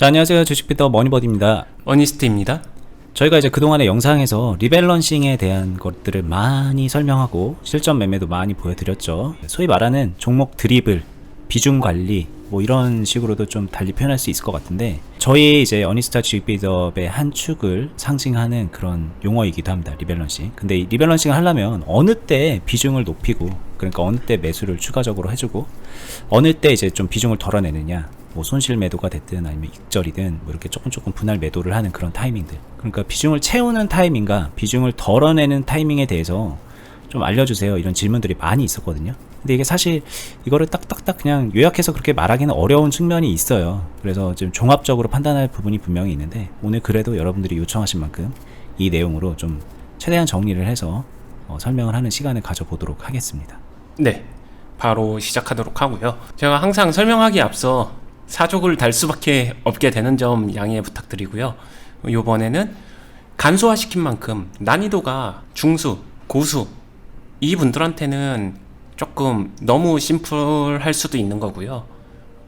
자, 안녕하세요. 주식비터 머니버디입니다. 어니스트입니다. 저희가 이제 그동안의 영상에서 리밸런싱에 대한 것들을 많이 설명하고 실전 매매도 많이 보여드렸죠. 소위 말하는 종목 드리블, 비중 관리, 뭐 이런 식으로도 좀 달리 표현할 수 있을 것 같은데 저희 이제 어니스타 주식비더의 한 축을 상징하는 그런 용어이기도 합니다. 리밸런싱. 근데 이 리밸런싱을 하려면 어느 때 비중을 높이고 그러니까 어느 때 매수를 추가적으로 해주고 어느 때 이제 좀 비중을 덜어내느냐 뭐 손실 매도가 됐든 아니면 익절이든 뭐 이렇게 조금 조금 분할 매도를 하는 그런 타이밍들. 그러니까 비중을 채우는 타이밍과 비중을 덜어내는 타이밍에 대해서 좀 알려주세요. 이런 질문들이 많이 있었거든요. 근데 이게 사실 이거를 딱딱딱 그냥 요약해서 그렇게 말하기는 어려운 측면이 있어요. 그래서 좀 종합적으로 판단할 부분이 분명히 있는데 오늘 그래도 여러분들이 요청하신 만큼 이 내용으로 좀 최대한 정리를 해서 어, 설명을 하는 시간을 가져보도록 하겠습니다. 네, 바로 시작하도록 하고요. 제가 항상 설명하기 앞서 사족을 달 수밖에 없게 되는 점 양해 부탁드리고요. 이번에는 간소화시킨 만큼 난이도가 중수, 고수 이 분들한테는 조금 너무 심플할 수도 있는 거고요.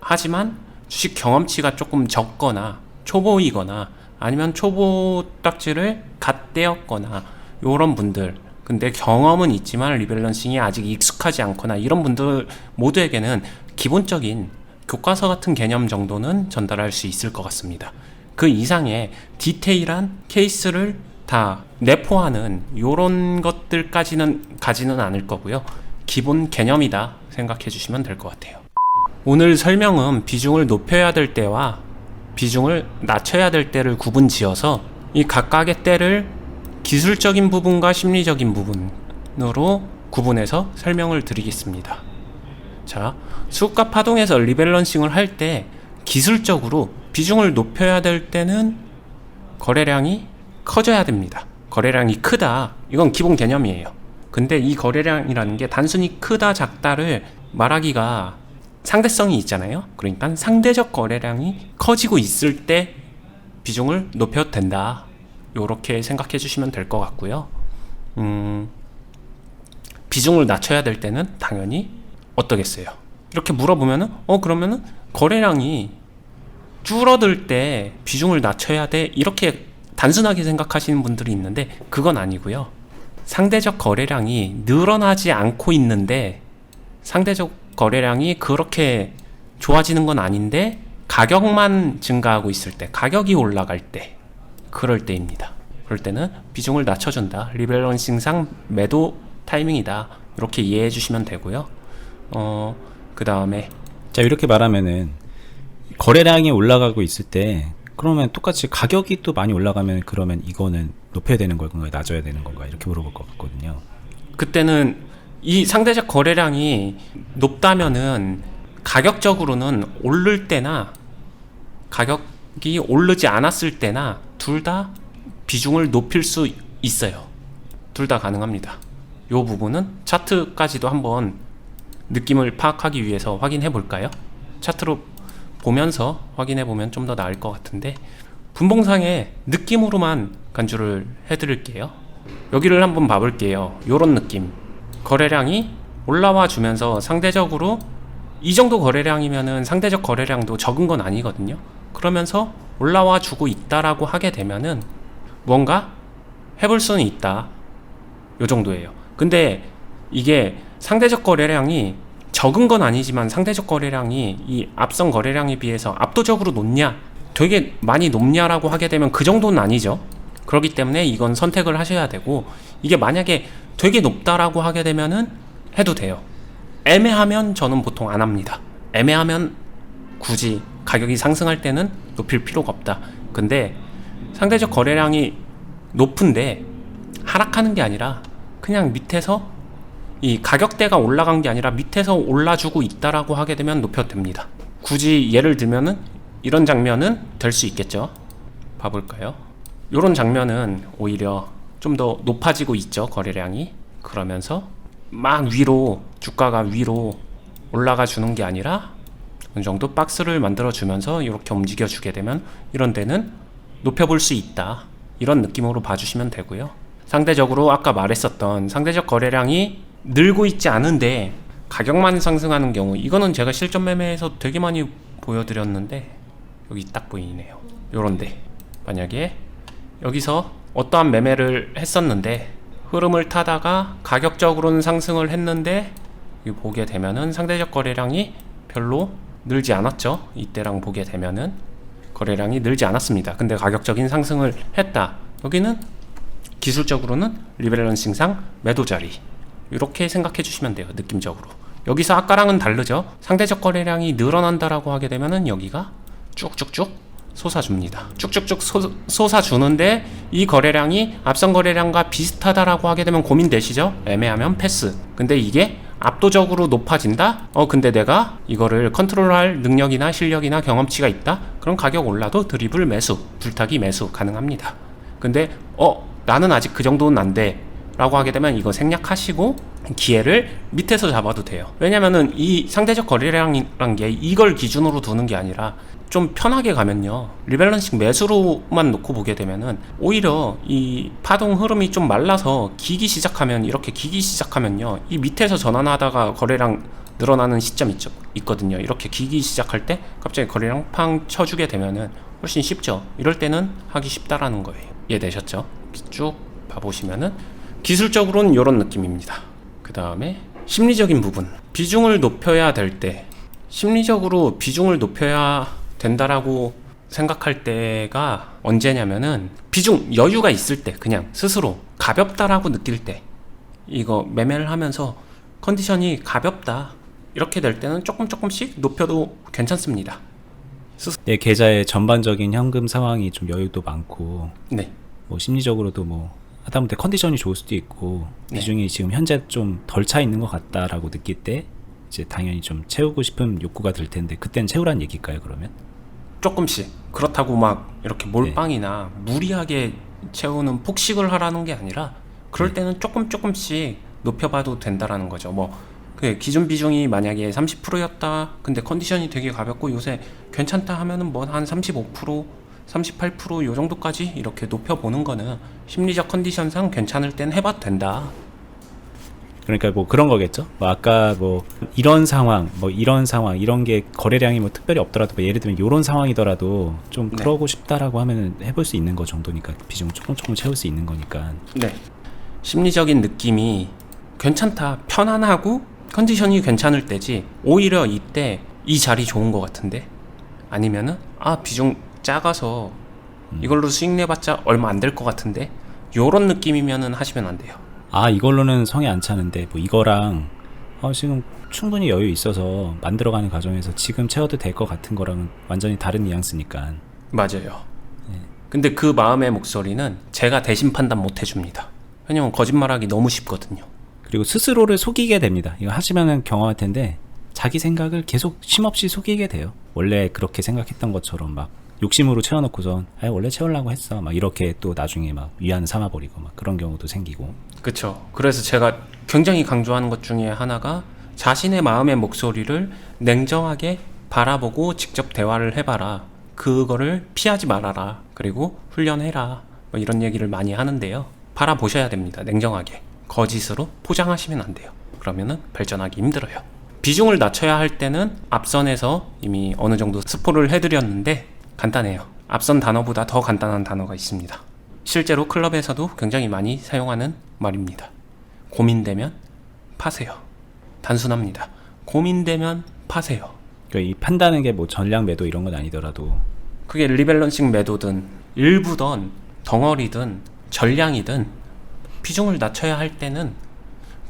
하지만 주식 경험치가 조금 적거나 초보이거나 아니면 초보 딱지를 갓 떼었거나 이런 분들 근데 경험은 있지만 리밸런싱이 아직 익숙하지 않거나 이런 분들 모두에게는 기본적인 교과서 같은 개념 정도는 전달할 수 있을 것 같습니다. 그 이상의 디테일한 케이스를 다 내포하는 이런 것들까지는 가지는 않을 거고요. 기본 개념이다 생각해 주시면 될 것 같아요. 오늘 설명은 비중을 높여야 될 때와 비중을 낮춰야 될 때를 구분 지어서 이 각각의 때를 기술적인 부분과 심리적인 부분으로 구분해서 설명을 드리겠습니다. 자, 수급과 파동에서 리밸런싱을 할 때 기술적으로 비중을 높여야 될 때는 거래량이 커져야 됩니다. 거래량이 크다. 이건 기본 개념이에요. 근데 이 거래량이라는 게 단순히 크다 작다를 말하기가 상대성이 있잖아요. 그러니까 상대적 거래량이 커지고 있을 때 비중을 높여도 된다. 요렇게 생각해 주시면 될 것 같고요. 음, 비중을 낮춰야 될 때는 당연히 어떠겠어요? 이렇게 물어보면은 어 그러면은 거래량이 줄어들 때 비중을 낮춰야 돼 이렇게 단순하게 생각하시는 분들이 있는데 그건 아니고요. 상대적 거래량이 늘어나지 않고 있는데 상대적 거래량이 그렇게 좋아지는 건 아닌데 가격만 증가하고 있을 때 가격이 올라갈 때 그럴 때입니다. 그럴 때는 비중을 낮춰준다. 리밸런싱상 매도 타이밍이다. 이렇게 이해해 주시면 되고요. 어, 그 다음에 자 이렇게 말하면은 거래량이 올라가고 있을 때 그러면 똑같이 가격이 또 많이 올라가면 그러면 이거는 높여야 되는 건가요 낮아야 되는 건가 이렇게 물어볼 것 같거든요 그때는 이 상대적 거래량이 높다면은 가격적으로는 오를 때나 가격이 오르지 않았을 때나 둘 다 비중을 높일 수 있어요. 둘 다 가능합니다. 이 부분은 차트까지도 한번 느낌을 파악하기 위해서 확인해 볼까요? 차트로 보면서 확인해 보면 좀 더 나을 것 같은데 분봉상의 느낌으로만 간주를 해 드릴게요. 여기를 한번 봐볼게요. 요런 느낌. 거래량이 올라와 주면서 상대적으로 이 정도 거래량이면은 상대적 거래량도 적은 건 아니거든요. 그러면서 올라와 주고 있다라고 하게 되면은 뭔가 해볼 수는 있다. 요 정도예요. 근데 이게 상대적 거래량이 적은 건 아니지만 상대적 거래량이 이 앞선 거래량에 비해서 압도적으로 높냐? 되게 많이 높냐라고 하게 되면 그 정도는 아니죠. 그렇기 때문에 이건 선택을 하셔야 되고 이게 만약에 되게 높다라고 하게 되면은 해도 돼요. 애매하면 저는 보통 안 합니다. 애매하면 굳이 가격이 상승할 때는 높일 필요가 없다. 근데 상대적 거래량이 높은데 하락하는 게 아니라 그냥 밑에서 이 가격대가 올라간 게 아니라 밑에서 올라주고 있다라고 하게 되면 높여도 됩니다. 굳이 예를 들면은 이런 장면은 될 수 있겠죠. 봐볼까요? 이런 장면은 오히려 좀 더 높아지고 있죠 거래량이 그러면서 막 위로 주가가 위로 올라가 주는 게 아니라 어느 정도 박스를 만들어 주면서 이렇게 움직여 주게 되면 이런 데는 높여볼 수 있다 이런 느낌으로 봐주시면 되고요 상대적으로 아까 말했었던 상대적 거래량이 늘고 있지 않은데 가격만 상승하는 경우 이거는 제가 실전 매매에서 되게 많이 보여드렸는데 여기 딱 보이네요. 요런데 만약에 여기서 어떠한 매매를 했었는데 흐름을 타다가 가격적으로는 상승을 했는데 보게 되면은 상대적 거래량이 별로 늘지 않았죠. 이때랑 보게 되면은 거래량이 늘지 않았습니다. 근데 가격적인 상승을 했다. 여기는 기술적으로는 리밸런싱상 매도 자리 이렇게 생각해 주시면 돼요 느낌적으로 여기서 아까랑은 다르죠 상대적 거래량이 늘어난다라고 하게 되면은 여기가 쭉쭉쭉 솟아줍니다 쭉쭉쭉 솟- 솟아주는데 이 거래량이 앞선 거래량과 비슷하다라고 하게 되면 고민되시죠 애매하면 패스 근데 이게 압도적으로 높아진다? 어 근데 내가 이거를 컨트롤할 능력이나 실력이나 경험치가 있다? 그럼 가격 올라도 드리블 매수 불타기 매수 가능합니다 근데 어 나는 아직 그 정도는 안 돼. 라고 하게 되면 이거 생략하시고 기회를 밑에서 잡아도 돼요. 왜냐면은 이 상대적 거래량이란 게 이걸 기준으로 두는 게 아니라 좀 편하게 가면요. 리밸런싱 매수로만 놓고 보게 되면은 오히려 이 파동 흐름이 좀 말라서 기기 시작하면 이렇게 기기 시작하면요. 이 밑에서 전환하다가 거래량 늘어나는 시점 있죠, 있거든요. 이렇게 기기 시작할 때 갑자기 거래량 팡 쳐주게 되면은 훨씬 쉽죠. 이럴 때는 하기 쉽다라는 거예요. 이해되셨죠? 쭉 봐보시면은 기술적으로는 이런 느낌입니다. 그 다음에 심리적인 부분 비중을 높여야 될 때 심리적으로 비중을 높여야 된다라고 생각할 때가 언제냐면은 비중 여유가 있을 때 그냥 스스로 가볍다라고 느낄 때 이거 매매를 하면서 컨디션이 가볍다 이렇게 될 때는 조금 조금씩 높여도 괜찮습니다. 내 계좌의 전반적인 현금 상황이 좀 여유도 많고 네. 뭐 심리적으로도 뭐 하다못해 컨디션이 좋을 수도 있고 네. 비중이 지금 현재 좀 덜 차 있는 것 같다라고 느낄 때 이제 당연히 좀 채우고 싶은 욕구가 들 텐데 그땐 채우란 얘기일까요 그러면? 조금씩 그렇다고 막 이렇게 몰빵이나 무리하게 채우는 폭식을 하라는 게 아니라 그럴 때는 조금 조금씩 높여봐도 된다라는 거죠. 뭐 그 기준 비중이 만약에 30%였다. 근데 컨디션이 되게 가볍고 요새 괜찮다 하면은 뭐 한 35%, 38%요 정도까지 이렇게 높여보는 거는 심리적 컨디션상 괜찮을 땐 해봐도 된다. 그러니까 뭐 그런 거겠죠. 뭐 아까 뭐 이런 상황, 뭐 이런 상황, 이런 게 거래량이 뭐 특별히 없더라도 뭐 예를 들면 이런 상황이더라도 좀 네. 그러고 싶다라고 하면은 해볼 수 있는 거 정도니까 비중 조금 조금 채울 수 있는 거니까. 네. 심리적인 느낌이 괜찮다, 편안하고 컨디션이 괜찮을 때지. 오히려 이때 이 자리 좋은 것 같은데 아니면은 아 비중 작아서 이걸로 수익 내봤자 얼마 안 될 것 같은데 요런 느낌이면은 하시면 안 돼요. 아 이걸로는 성이 안 차는데 뭐 이거랑 어, 지금 충분히 여유 있어서 만들어가는 과정에서 지금 채워도 될 것 같은 거랑은 완전히 다른 뉘앙스니까. 맞아요. 근데 그 마음의 목소리는 제가 대신 판단 못 해줍니다. 왜냐면 거짓말하기 너무 쉽거든요. 그리고 스스로를 속이게 됩니다. 이거 하시면은 경험할 텐데 자기 생각을 계속 쉼없이 속이게 돼요. 원래 그렇게 생각했던 것처럼 막 욕심으로 채워놓고선 아 원래 채우려고 했어 막 이렇게 또 나중에 막 위안 삼아버리고 막 그런 경우도 생기고 그쵸. 그래서 제가 굉장히 강조하는 것 중에 하나가 자신의 마음의 목소리를 냉정하게 바라보고 직접 대화를 해봐라. 그거를 피하지 말아라. 그리고 훈련해라. 뭐 이런 얘기를 많이 하는데요. 바라보셔야 됩니다. 냉정하게. 거짓으로 포장하시면 안 돼요. 그러면은 발전하기 힘들어요. 비중을 낮춰야 할 때는 앞선에서 이미 어느 정도 스포를 해드렸는데 간단해요. 앞선 단어보다 더 간단한 단어가 있습니다. 실제로 클럽에서도 굉장히 많이 사용하는 말입니다. 고민되면 파세요. 단순합니다. 고민되면 파세요. 그러니까 이 판다는 게 뭐 전략 매도 이런 건 아니더라도 그게 리밸런싱 매도든 일부든 덩어리든 전량이든 비중을 낮춰야 할 때는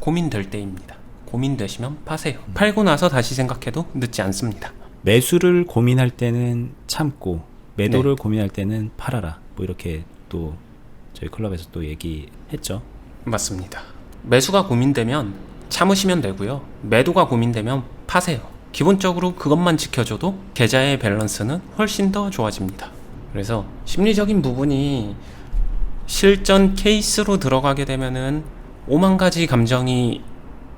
고민될 때입니다. 고민되시면 파세요. 팔고 나서 다시 생각해도 늦지 않습니다. 매수를 고민할 때는 참고 매도를 네. 고민할 때는 팔아라 뭐 이렇게 또 저희 클럽에서 또 얘기했죠. 맞습니다. 매수가 고민되면 참으시면 되고요. 매도가 고민되면 파세요. 기본적으로 그것만 지켜줘도 계좌의 밸런스는 훨씬 더 좋아집니다. 그래서 심리적인 부분이 실전 케이스로 들어가게 되면은 오만 가지 감정이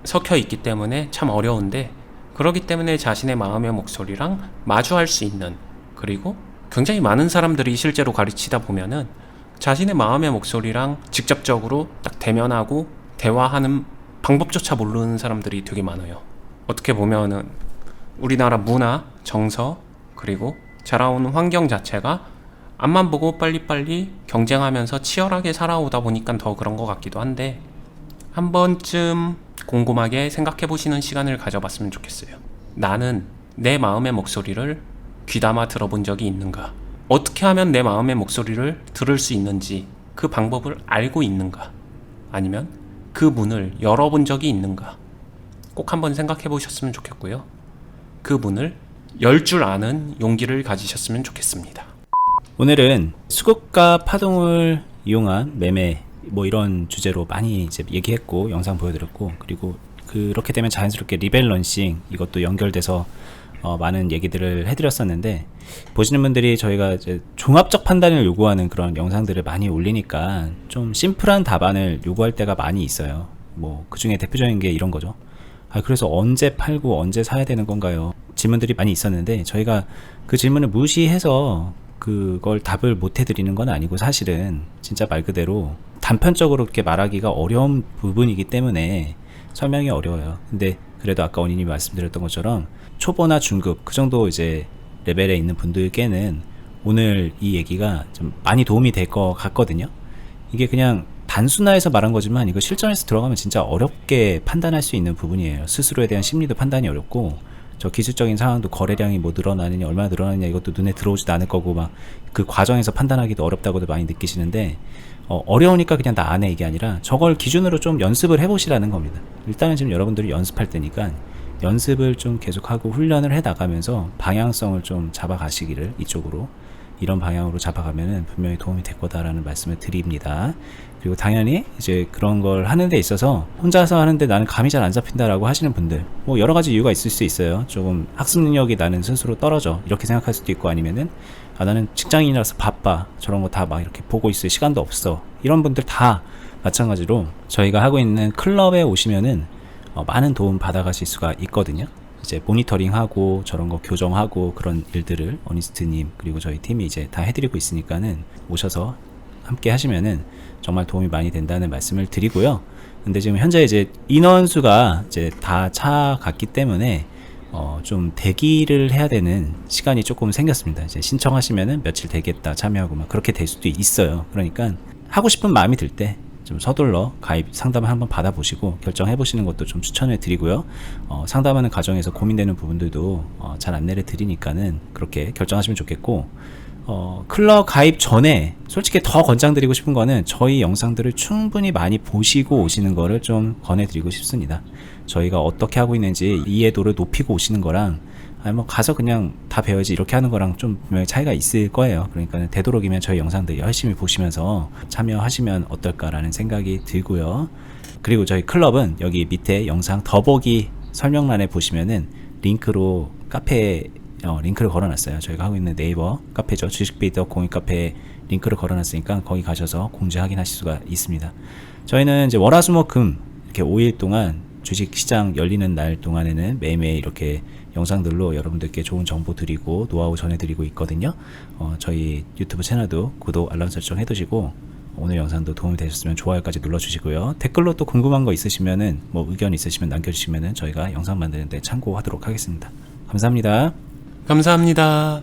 섞여 있기 때문에 참 어려운데 그렇기 때문에 자신의 마음의 목소리랑 마주할 수 있는 그리고 굉장히 많은 사람들이 실제로 가르치다 보면은 자신의 마음의 목소리랑 직접적으로 딱 대면하고 대화하는 방법조차 모르는 사람들이 되게 많아요. 어떻게 보면은 우리나라 문화, 정서, 그리고 자라온 환경 자체가 앞만 보고 빨리빨리 경쟁하면서 치열하게 살아오다 보니까 더 그런 것 같기도 한데 한 번쯤 곰곰하게 생각해 보시는 시간을 가져봤으면 좋겠어요. 나는 내 마음의 목소리를 귀담아 들어본 적이 있는가? 어떻게 하면 내 마음의 목소리를 들을 수 있는지 그 방법을 알고 있는가? 아니면 그 문을 열어본 적이 있는가? 꼭 한번 생각해 보셨으면 좋겠고요. 그 문을 열 줄 아는 용기를 가지셨으면 좋겠습니다. 오늘은 수급과 파동을 이용한 매매 뭐 이런 주제로 많이 이제 얘기했고 영상 보여드렸고 그리고 그렇게 되면 자연스럽게 리밸런싱 이것도 연결돼서 어, 많은 얘기들을 해드렸었는데 보시는 분들이 저희가 이제 종합적 판단을 요구하는 그런 영상들을 많이 올리니까 좀 심플한 답안을 요구할 때가 많이 있어요. 뭐 그 중에 대표적인 게 이런 거죠. 아, 그래서 언제 팔고 언제 사야 되는 건가요? 질문들이 많이 있었는데 저희가 그 질문을 무시해서 그걸 답을 못 해드리는 건 아니고 사실은 진짜 말 그대로 단편적으로 이렇게 말하기가 어려운 부분이기 때문에 설명이 어려워요. 근데 그래도 아까 원인이 말씀드렸던 것처럼 초보나 중급 그 정도 이제 레벨에 있는 분들께는 오늘 이 얘기가 좀 많이 도움이 될 것 같거든요. 이게 그냥 단순화해서 말한 거지만 이거 실전에서 들어가면 진짜 어렵게 판단할 수 있는 부분이에요. 스스로에 대한 심리도 판단이 어렵고 저 기술적인 상황도 거래량이 뭐 늘어나느냐 얼마나 늘어나느냐 이것도 눈에 들어오지도 않을 거고 막 그 과정에서 판단하기도 어렵다고도 많이 느끼시는데 어, 어려우니까 그냥 나 안 해 이게 아니라 저걸 기준으로 좀 연습을 해보시라는 겁니다. 일단은 지금 여러분들이 연습할 때니까 연습을 좀 계속하고 훈련을 해 나가면서 방향성을 좀 잡아가시기를 이쪽으로 이런 방향으로 잡아가면은 분명히 도움이 될 거다라는 말씀을 드립니다. 그리고 당연히 이제 그런 걸 하는 데 있어서 혼자서 하는데 나는 감이 잘 안 잡힌다라고 하시는 분들 뭐 여러 가지 이유가 있을 수 있어요. 조금 학습 능력이 나는 스스로 떨어져 이렇게 생각할 수도 있고 아니면은 아 나는 직장인이라서 바빠 저런 거 다 막 이렇게 보고 있을 시간도 없어 이런 분들 다 마찬가지로 저희가 하고 있는 클럽에 오시면은 어, 많은 도움 받아가실 수가 있거든요. 이제 모니터링하고 저런 거 교정하고 그런 일들을 어니스트님 그리고 저희 팀이 이제 다 해드리고 있으니까는 오셔서 함께 하시면은 정말 도움이 많이 된다는 말씀을 드리고요. 근데 지금 현재 이제 인원수가 이제 다 차갔기 때문에 어, 좀 대기를 해야 되는 시간이 조금 생겼습니다. 이제 신청하시면은 며칠 되겠다 참여하고 막 그렇게 될 수도 있어요. 그러니까 하고 싶은 마음이 들 때 좀 서둘러 가입 상담을 한번 받아보시고 결정해 보시는 것도 좀 추천해 드리고요. 어, 상담하는 과정에서 고민되는 부분들도 어, 잘 안내를 드리니까는 그렇게 결정하시면 좋겠고 어, 클럽 가입 전에 솔직히 더 권장드리고 싶은 거는 저희 영상들을 충분히 많이 보시고 오시는 거를 좀 권해드리고 싶습니다. 저희가 어떻게 하고 있는지 이해도를 높이고 오시는 거랑 아니 뭐 가서 그냥 다 배워야지 이렇게 하는 거랑 좀 차이가 있을 거예요. 그러니까 되도록이면 저희 영상들 열심히 보시면서 참여하시면 어떨까라는 생각이 들고요. 그리고 저희 클럽은 여기 밑에 영상 더보기 설명란에 보시면은 링크로 카페 어, 링크를 걸어놨어요. 저희가 하고 있는 네이버 카페죠. 주식베이터 공익 카페에 링크를 걸어놨으니까 거기 가셔서 공지 확인하실 수가 있습니다. 저희는 이제 월화수목금 이렇게 5일 동안 주식 시장 열리는 날 동안에는 매일매일 이렇게 영상들로 여러분들께 좋은 정보 드리고 노하우 전해드리고 있거든요. 어, 저희 유튜브 채널도 구독 알람 설정 해두시고 오늘 영상도 도움이 되셨으면 좋아요까지 눌러주시고요. 댓글로 또 궁금한 거 있으시면은 뭐 의견 있으시면 남겨주시면은 저희가 영상 만드는데 참고하도록 하겠습니다. 감사합니다. 감사합니다.